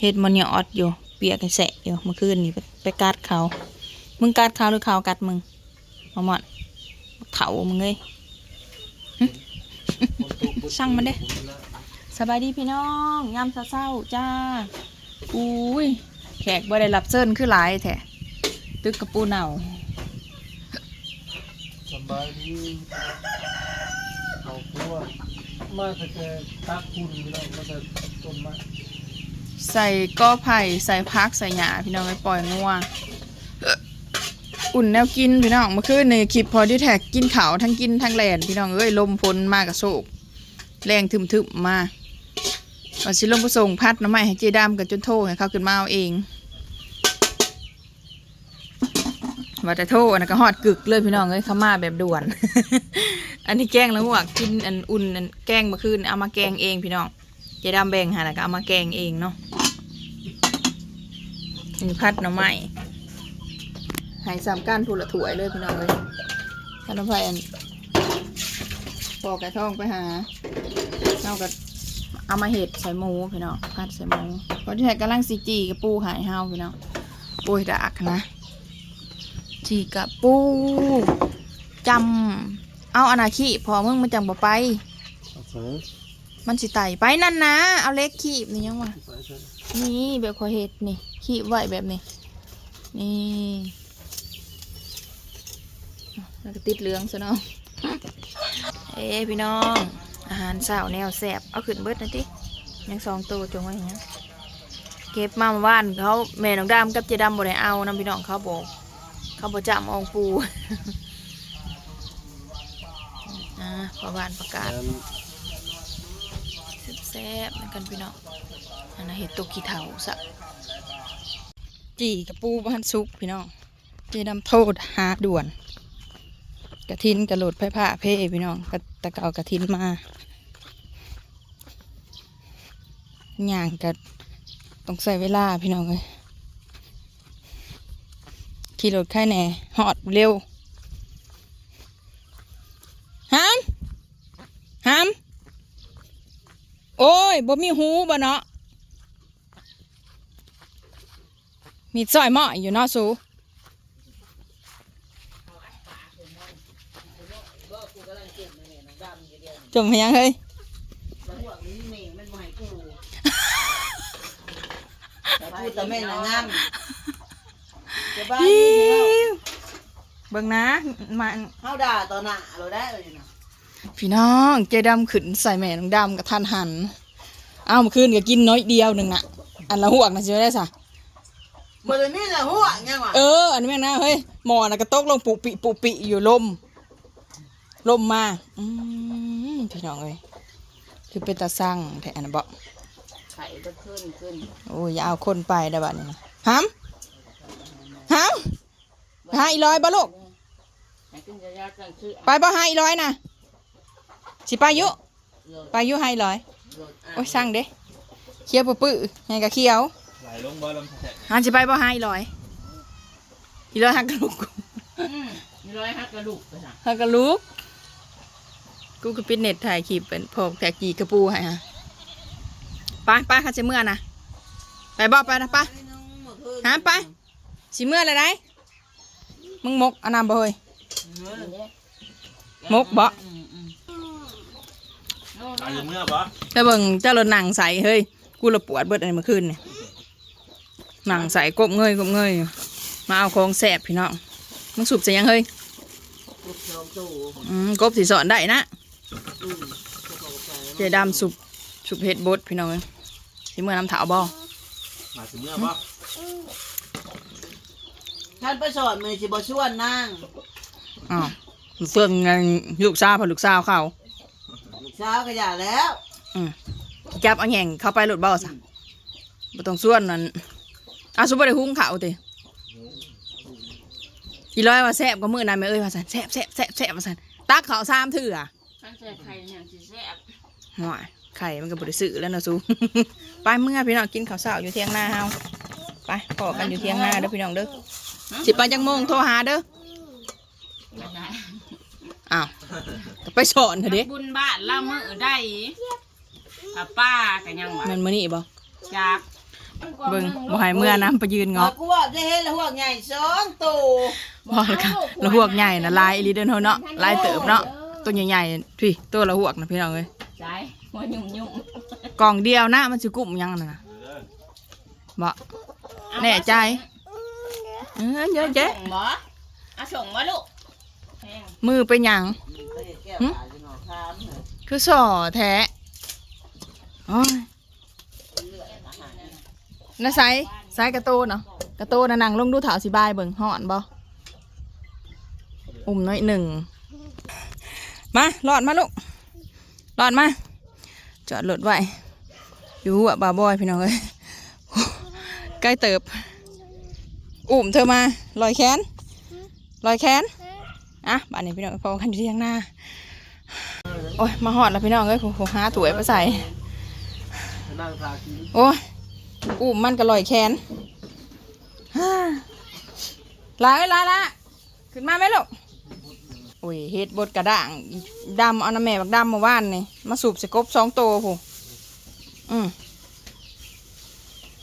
เฮ็ดมันยอดอยู่ เปียกแสะอยู่เมื่อคืนนี่ไปกัดเขา มึงกัดเขาหรือเขากัดมึงมาหมดเถามึงเลยช่างมันเด้สบายดีพี่น้องยามเศร้าจ้าอุ้ยแขกบ่ได้รับเชิญคือหลายแท้ตึกกระปูเน่าสบายดีเขาครัวมาแต่แกตักคุณพี่น้องมาแต่ต้นไม้ ใส่ก้อไผ่ใส่พักใส่หญ้าพี่น้องไปปล่อยงัวอุ่นแนวกินพี่น้องเมื่อคืนในคลิปพอที่แท็กกินขาวทั้งกินทั้งแลนพี่น้องเอ้ยลมพลมากกับโศกแรงทึมๆมาวันสิลงประส่งพัดน้ำใหม่ให้เจดามกับจนโทให้เขาขึ้นมาเอาเองว่าแต่โทษนนั้นก็ฮอดกึกเลยพี่น้องเอ้ยเขามาแบบด่วน อันนี้แกงแล้วหวกกินอันอุ่นอันแกงเมื่อคืนเอามาแกงเองพี่น้องเจดำแบ่งหาแล้วก็เอามาแกงเองเนาะ มีพัดหน่อไม้ใหายสามก้านผูละถวยเลยพี่น้องเลยท่านน้ำไฟอันปอกไก่ทองไปหาเราก็เอามาเห็ดใส่หมูพี่น้องพัดใส่หมูพอที่แท้กำลังซีจีกับปูหายเฮาพี่น้องปูดากนะจีกับปูจำเอาอนาคิพอมึงมันจังบ่ไปเอาใส่ มันสิไต่ไปนั่นนะ เอาเล็กขีบนี่ยังวะนี่แบบขอเห็ดนี่ ขีบไว้แบบนี้ นี่แล้วก็ติดเหลืองซะเนาะเอ้พี่น้อง อาหารเช้าแนวแสบเอาขึ้นเบิดหนะติยังสองตัวจงไว้อย่างเงี้ยเก็บมาเมื่านเขาแม่น้องดำกับเจดำบ่ได้เอานํพี่น้องเขาบอก เขาบ่จำอองปูอ่าประวานประกาศ แซ่บเหมือนกันพี่น้องอันนั้นเห็ดตกขี้เถาสะจีกับปูบ้านซุกพี่น้องเจดำโทษหาด่วน กระทินกระโหลดไผ่ผ้าเพ่พี่น้องกระตะเกากระทินมาย่างกัต้องใส่เวลาพี่น้องเลยขี่รถไข่แหน่หอดเร็วห้ามห้าม โอ้ยบ่มีหูบ่เนาะมีซอยหม้ออยู่เนาะสูจมไปยังเฮ้ยพูดแต่แม่นางงามจะบ้าดีเนาะเบิ่งนะมาเฮาด่าต่อหน้าเราได้เลยนะ พี่น้องเจดำขึ้นใส่แม่น้องดำกับท่านหันอ้าวเมื่อคืนก็กินน้อยเดียวหนึ่งน่ะ อันละหวกนะใช่ไหมได้สะบ่ได้มีละหัวยังวะเอออันนี้แม่งนะเฮ้ยหมอนะกระตกลงปุปิปุปิอยู่ลมลมมาอืมพี่น้องเอ้ยคือเป็นตาสั่งแทนนะบอกไข่ก็ขึ้นขึ้นโอ้ยอย่าเอาคนไปได้บัดนี้นะห้ามห้ามหาอีร้อยบ่ลูกให้ขึ้นจะยากกันซื้อไปบ่หาอีร้อยนะ สิไปอยุไปอยุให้อีร้อยรถโอ้ยสั่งเด้เคี้ยวปื้อๆให้กับเคี้ยวไหลลงบ่ลำแท้หาสิไปบ่หาอีร้อยอีร้อยหักกระลูกมีร้อยฮักกระดูกไปสั่งหักกระลูกกูก็ปิดเน็ตถ่ายคลิปเป็นพกแท็กกีกระปูให้ฮะไปไปค่ะสิเมื่อนะไปบ่ไปนะไปหาไปสิเมื่ออะไรได้มึงมกอันนำบ่เฮ้ยมกบ่ อาอยู่เมื่อบ่ถ้าเบิ่งเจ้ารถหนังใสเฮ้ยกูละปวดเบิดอะไรเมื่อคืนเนี่ยหนังใสกบเงยกบเงยมาเอาของแสบพี่น้องมึงสูบจะยังเฮ้ยลูกสองตู้อืมกบสีสอนได้นะอืมเจดำสูบสูบเห็ดบดพี่น้องเอ้ยสิเมื่อน้ำถาวบ่มาถึงเมื่อบ่ท่านไปสอนมือสิบ่ชวนนางอ้าวเฟื่องไงลูกสาวพอลูกสาวเขา ลูกสาวก็อย่าแล้ว อืมจับเอาแห่งเข้าไปรถเบ้าซะบ่ต้องส่วนนั่นอาสุบ่ได้หุ้งเขาวติอีร้อยว่าแซ่บก็มื้อนั้นแม่เอ้ยว่าซั่นแซ่บแซ่บแซ่บแซ่บว่าซั่นตักข้าวสามเถื่อท่านใส่ไข่อย่างสิแซ่บหน่อยไข่มันก็บริสุทธิ์แล้วนะซูไปเมื่อพี่น้องกินข้าวเช้าอยู่เที่ยงหน้าเฮาไปพอกันอยู่เที่ยงหน้าเด้อพี่น้องเด้อสิไปจังโมงโทรหาเด้อ อ้าวก็ไปสอนเถอะเด้บุญบ้านละมือได้ถ้าป้ากันยังวะแมันมื้อนี้บ่จากเบิ่งบ่ให้เมื่อน้ำไปยืนเงาะเงาะกูว่าจะเห็นละหัวใหญ่สองตัวบ่แล้วก็แล้วหวกใหญ่น่ะลายอีหลีเด้อเนาะลายเติบเนาะตัวใหญ่ๆพี่ตัวละหวกนะพี่น้องเอ้ยใช่หัวยุ่มยุ่มกล่องเดียวนะมันสิกุ้มยังน่ะนะบ่แน่ใจเออเยอะแยะส่งบ่เอาส่งบ่ลูกแพง มือไปหยังไปเห็นหนอคามเหรอคือส่อแท้โอ้ยเลือดอาหารเนี่ยนะไซไซกระโตเนาะกระโตนะนังลงดูถาวสิบายเบิ่งห่อนบ่อุ่มน้อยหนึ่งมาหลอดมาลูกหลอดมา จอดรถไว้อยู่หัวบาบอยพี่น้องเอ้ยใกล้เติบ อุ่มเธอมาลอยแขนลอยแขน อะบ้านนี้พี่น้องพอกันอยู่ที่ข้างหน้า โอ้ยมาหอดแล้วพี่น้องเอ้ยผมหาถั่วยมาใส่นั่งทากินโอ้ยอุ่มมันก็ลอยแขนลาเอ้ยลาละขึ้นมาไหมลูกโอ้ยเฮ็ดบดกระด่างดำเอาน้ำแม่บักดำมาว่านนี่มาสูบสกบสองตัวผู้อืม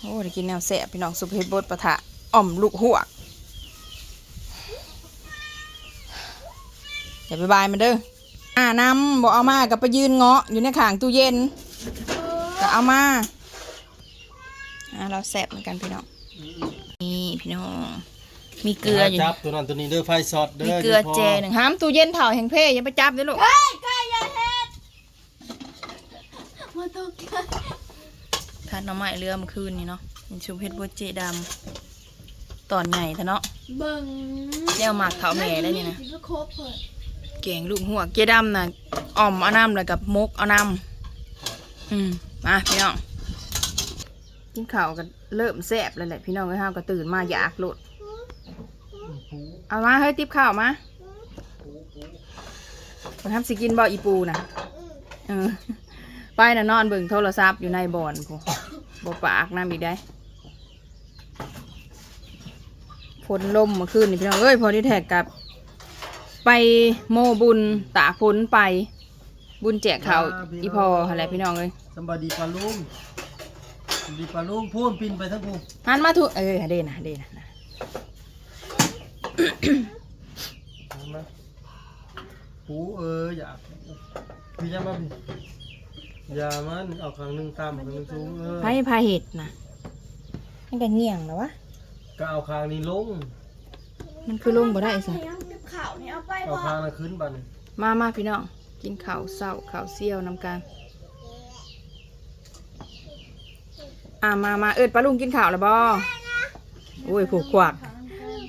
โอ้ได้กินแนวแสบพี่น้องสูบเฮ็ดบดปะทะอ่อมลูกหัว กอย่าไปบายมันเด้ออ่าน้ำบอกเอามากับไปยืนเงาะอยู่ในข่างตู้เย็นก็เอามาอ่าเราแสบเหมือนกันพี่น้องนี่พี่น้องมีเกลืออยู่จับตัวนั้นตัวนี้เด้อไฟสดเด้อมีเกลือแจหนึ่งห้ามตู้เย็นเผาแห่งเพ่อย่าไปจับเด้อลูกมาตกใจทานน้ำไม้เรือเมื่อคืนนี่เนาะเป็นชุบเพชรบัวเจดำตอนใหญ่ทะเนาะเบิ่งแนวหมากเถาแม่ได้นี่นะ ก็ครบเก่งลูกหัวเจดำน่ะอ่อมเอาน้ำเลยกับมกเอาน้ำอืมมาพี่น้องกินข้าวกันเริ่มแซ่บเลยแหละพี่น้องไอ้ห้าวก็ตื่นมาอยากโลดเอามาเฮ้ยติบข้าวมามาทำสิกินบ่อีปูนะเออไปน่ะนอนเบิ่งโทรศัพท์อยู่ในบ่อนพบ่ปากน้ำอีกได้ฝนลมมื่อคืนนี่พี่น้องเอ้ยพอที่แท็กกับ ไปโมบุญตากฝนไป บุญแจกเขาวอีพออะไรพี่น้องเลยสำบายดีปลาลุงสำบายดีปลาลุงพูนปินไปทั้งพูนหันมาทุเออเดนะเดนะนะเห็นไหมปูเอออยากพี่จะมาพี่อย่ามันเอาครั้งหนึ่งต่ำครั้งหนึ่งสูงเออไพ่พาเห็ดนะมันก็เงี่ยงแล้ววะก็เอาคางนี้ลง มันคือลงบ่ได้สิยังติบข่าวนี่เอาไปเอาบ่คางนั้นขึ้นบัดนมามาพี่น้อง กินข้าวเศร้าข้าวเซี่ยวนำกันอ่ามามาเอิดปลาลุงกินข้าวแล้วบ่โอ้ยผูกขวาก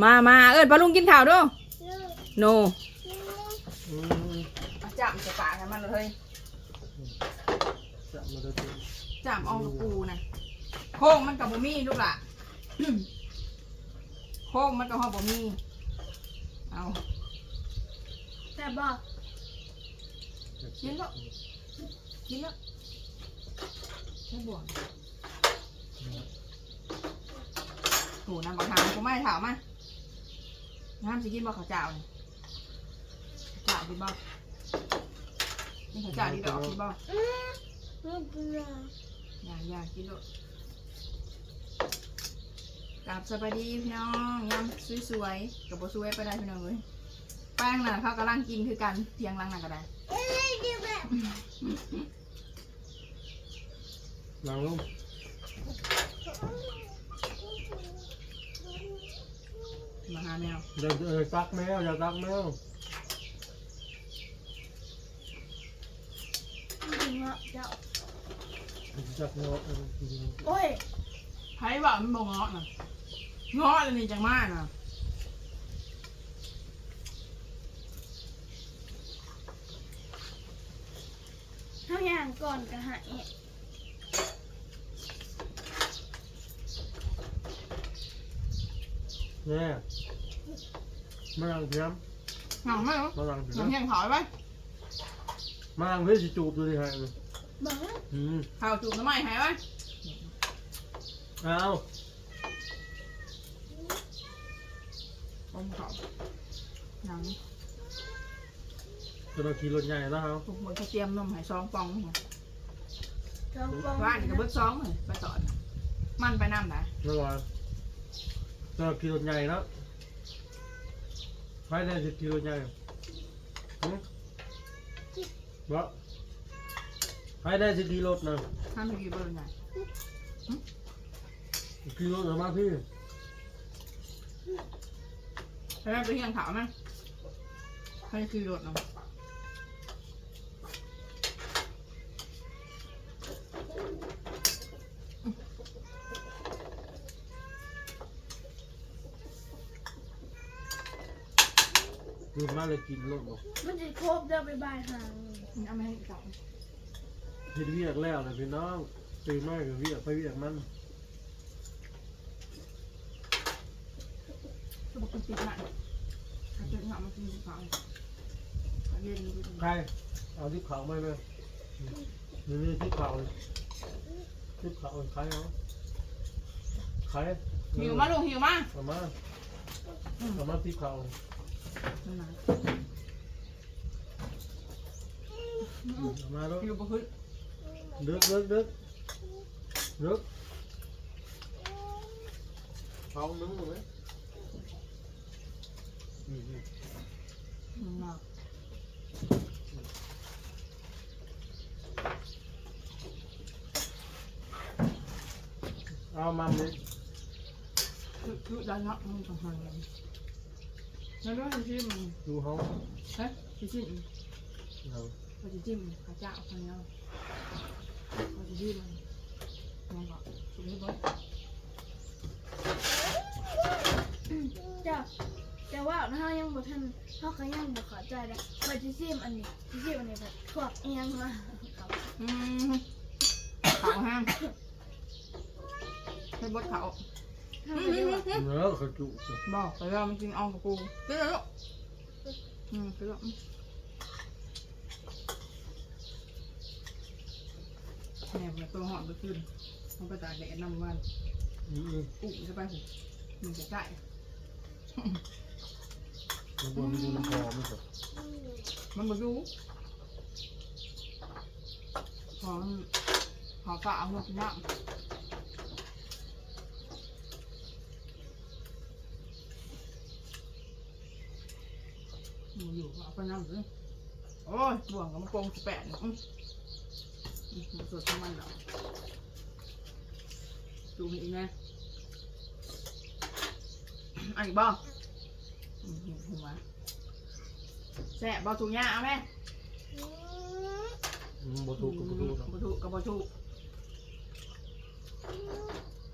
มามาเอิดปลาลุงกินข้าวดูโนอืมจับจะปากให้มันเลยจะมาดูตัวจับเอากระปูนะโค้งมันกับบ่มีลูกล่ะโค้งมันกับห้องบ่มี เอาแต่บอก กินแล้วกินแล้วใช่บ่วงโหน้ำบักหางกูไม่ถามมาน้ำสิกินบ่ข้าวเจ้านี่ข้าวเจ้าดีบ่นี่ข้าวเจ้าดีดอกดีบ่เรื่องเกลืออย่าอย่ากินลูก กลับสบายดีพี่น้องยำสวยๆกับบ่สวยไปได้พี่น้องเลยแป้งน่ะเขากำลังกินคือกันเทียงลังน่ะก็ได้หลังลงมาหาแมวเดี๋ยวเออตักแมวอย่าตักแมวจริงว่าเจ้าจักแมวเออโอ้ยไผ่ว่ามันบ่เงาะน่ะเงาะเลยนี่จังมากน่ะเท่าอย่างก่อนกระหายเนี่ยมาลังเทียมหนังไหมเหรอมาลังหเทีนัยงมแห้งถอยไปมาลังเพื่อสิจูบดูดิฮะบอกอืม ข้าวจุ่มน้ำมันหายไปเอา ต้มข้าวหนังจะมาขี่รถใหญ่แล้วครับถูกหมดเขาเตรียมนมใหายซองปองนี่ไงเจ้าปองว่านกับเบิดซองเลยไปต่อนะมมันไปน้ำนะระวังจะกิโลใหญ่แล้วไปได้สิกิโลใหญ่หึบ่ไปได้สิกิโลนะห้ามไปกี่เบอร์ไงกิโลสมาพี่ แล้วไปเที่ยงขาวมั้ยให้คือรถเนาะรูมาเลยกินโลดบอกมันจะครบเดินไปบายหางเอาไม่ให้จับเฮ็ดเวียกแล้วเลยพี่น้องตื่นมากับเวียกไปเวียกมัน ก็บอกคุณปิดมันถ้าเกิด เหงามากินขาเย็นใครเอาที่เขาไม่เลยนี่นี่ที่เขาที่เขาใครเอาใครหิวมาลูกหิวมาเอามาเอามาที่เขานั่นนะเอามาล้วหิวบ่ขึ้นดึกดึกดึกดึกเขานึ่งเลยนั่นนะ เอามาเลยคือคือได้ละมันต้องหันกันแล้วด้วยที่มันดูเขาเฮ้ยจิ้มเอาเขาจะจิ้มข้าเจ้าคนนี้เขาจะจิ้มมันมันก็สุดที่บ้านจ้า แต่ว่าถ้ายังบ่ทันเขาก็ยังบ่เข้าใจเลยว่าจะซิมอันนี้จะซิมอันนี้แบบพวกเอียงมาอืมเขาห้ามให้บดเขาทำไปดีกว่าเนื้อเขาจุสิบอกไปว่ามันกินอ่องกับปูไปเลยลูกอืมไปเลยแหนมตัวหอมไปขึ้นมันไปตากแดดนำวันอืมอุ้ยจะไปหูมันจะใก ล้มันบนดูน้ำพอไม่ใช่มันมาดูหอมหอมฝาเอาหัวกินน้ำมันอยู่เอาไปน้ำเลยโอ้ยบ่วงกับมันโกงสิบแปดเนี่ยอื้ออื้อมันสดทั้งมันแล้วดูมันอีกนะอันอีกบ้างอืม เห็นหัวแซ่บบ่ถูกยาเอาไหมอืมบถูกกับบถูกบ่ถูกกับ่ถูก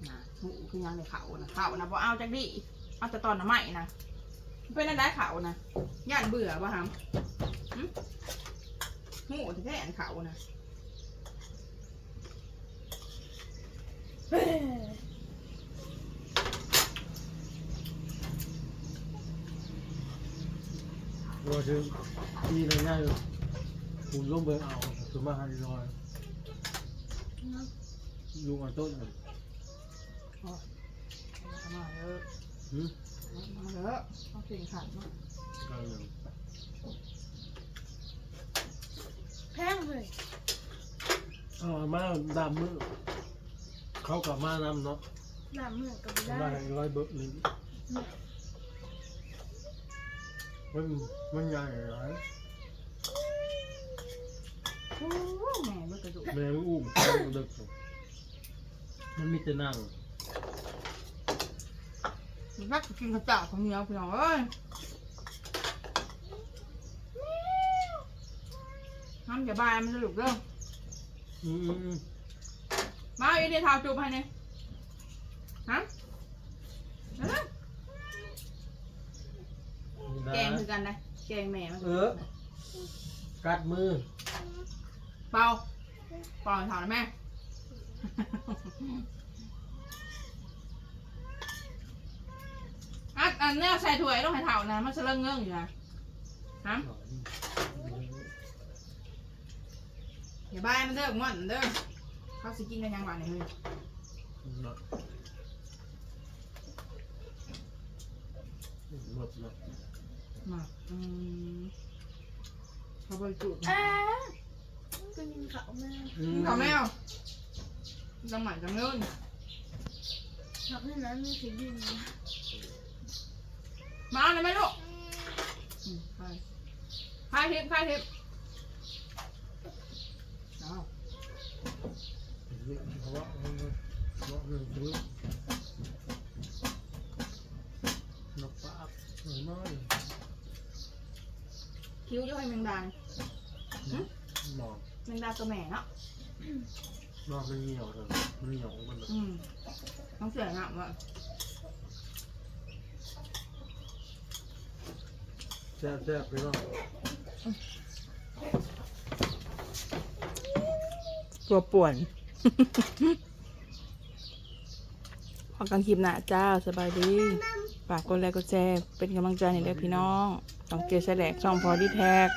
นะหูคือยังในเขานะเขานะบ่เอาจักดิเอาแต่ตอนน้ำใหม่นะมันเป็นอะไรเขานะย่านเบื่อบ่ฮะหึหูที่แท้อันเขานะ เฮ้ยเราจะตีในง่ายเลยคุณล้มไปเอาคือมาให้ลอยลุงอันต้นเลยเอมาเยอะหืมเอมาเยอะเอาเก่งขันมากลางหนึ่งแพงเลยเอามาดามมือเขากลับมานำเนาะหน้าเมือก็ไม่ได้ร้อยเบิร์ดนี่ง มันมันใหญ่หลายโอ้แม่มันกระดูกแม่มันอุ้มมันดึกมันมีแต่นั่งมันรักกินข้าวเจ้าของเหนียวพี่น้องเอ้ยน้ำอย่าบายมันจะหลุดเด้ออืมอืมอืมมาอีเดียทาวจูบให้เนี่ยฮะเอาเลย นะ แกง คือกันนะแกงแม่มันเออ กัดมือ เปล่าเปล่าถามนะแม่ อันอันเนี้ยใส่ถ้วยต้องให้เท่านะมันจะเริ่มเงื่องอยู่นะฮะอย่าบายมันเด้อมันเด้อเขาสิกินกันยังหวานเนี่ยเฮ้ยหมดแล้ว มาอืมเขาบริจุอ่าก็ยิงเขามากินข้าวแมวจังหวัดจังเงินขึ้นนั้นมีสีดินมาเอาหน่อยไหมลูกอืมไปพายทิพย์พายทิพย์เอา เพราะว่าเพราะว่าเรื่องซื้อนกปลาหน่อยน้อย คิ้วจะให้แมงดาเนี่ยหมอกแมงดาตัวแม่เนาะนอกมันเหนียวเลยมันเหนียวมันแบบอืมต้องเสียงอะว่าแซ่บแซ่บไปเนาะตัวป่วน พอกันคลิปหน้าจ้าสบายดี ฝากกดไลค์กดแชร์เป็นกำลังใจให้ด้วยพี่น้อง ต้องเกสแลกช่องพอดีแท็ก